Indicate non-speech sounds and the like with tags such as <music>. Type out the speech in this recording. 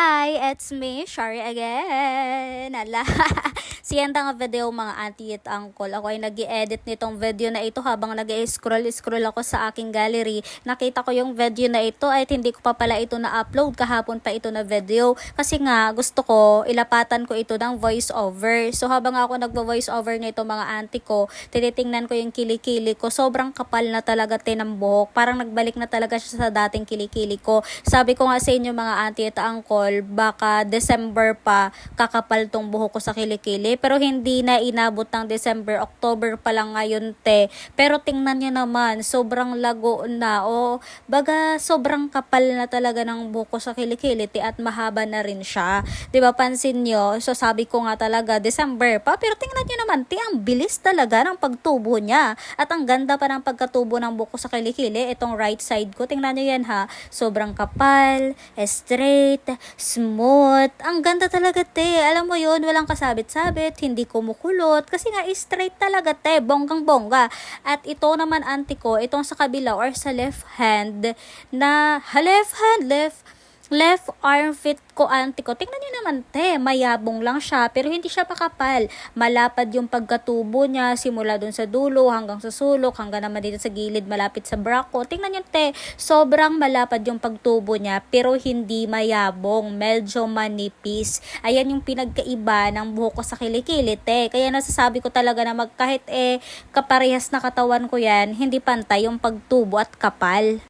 Hi, it's me, Shari again. Ala. <laughs> Siyanda nga video mga auntie at uncle. Ako ay nag edit nitong video na ito habang nag scroll scroll ako sa aking gallery. Nakita ko yung video na ito at hindi ko pa pala ito na-upload. Kahapon pa ito na video. Kasi nga gusto ko, ilapatan ko ito ng voice over. So habang ako nagvo-voice over nito mga auntie ko, tinitingnan ko yung kilikili ko. Sobrang kapal na talaga tin ng buhok. Parang nagbalik na talaga siya sa dating kilikili ko. Sabi ko nga sa inyo mga auntie at uncle, baka December pa kakapal tong buhok ko sa kilikili. Pero hindi na inabot ng December, October pa lang ngayon te. Pero tingnan nyo naman, sobrang lago na. O baga sobrang kapal na talaga ng buhok ko sa kilikili te, at mahaba na rin siya. 'Di ba pansin nyo? So sabi ko nga talaga December pa. Pero tingnan nyo naman te, ang bilis talaga ng pagtubo niya. At ang ganda pa ng pagkatubo ng buhok ko sa kilikili. Itong right side ko, tingnan nyo yan ha. Sobrang kapal, straight, smooth. Ang ganda talaga te. Alam mo yun, walang kasabit-sabit, hindi kumukulot. Kasi nga straight talaga te, bonggang-bongga. At ito naman auntie ko, itong sa kabila or sa left hand na, ha, left hand, left left arm fit ko auntie ko. Tingnan niyo naman te, mayabong lang siya pero hindi siya pakapal. Malapad yung pagkatubo niya simula dun sa dulo hanggang sa sulok hanggang naman dito sa gilid malapit sa bra ko. Tingnan niyo te, sobrang malapad yung pagtubo niya pero hindi mayabong, medyo manipis. Ayan yung pinagkaiba ng buhok ko sa kilikili te. Kaya nasasabi ko talaga na mag kahit eh kaparehas na katawan ko yan, hindi pantay yung pagtubo at kapal.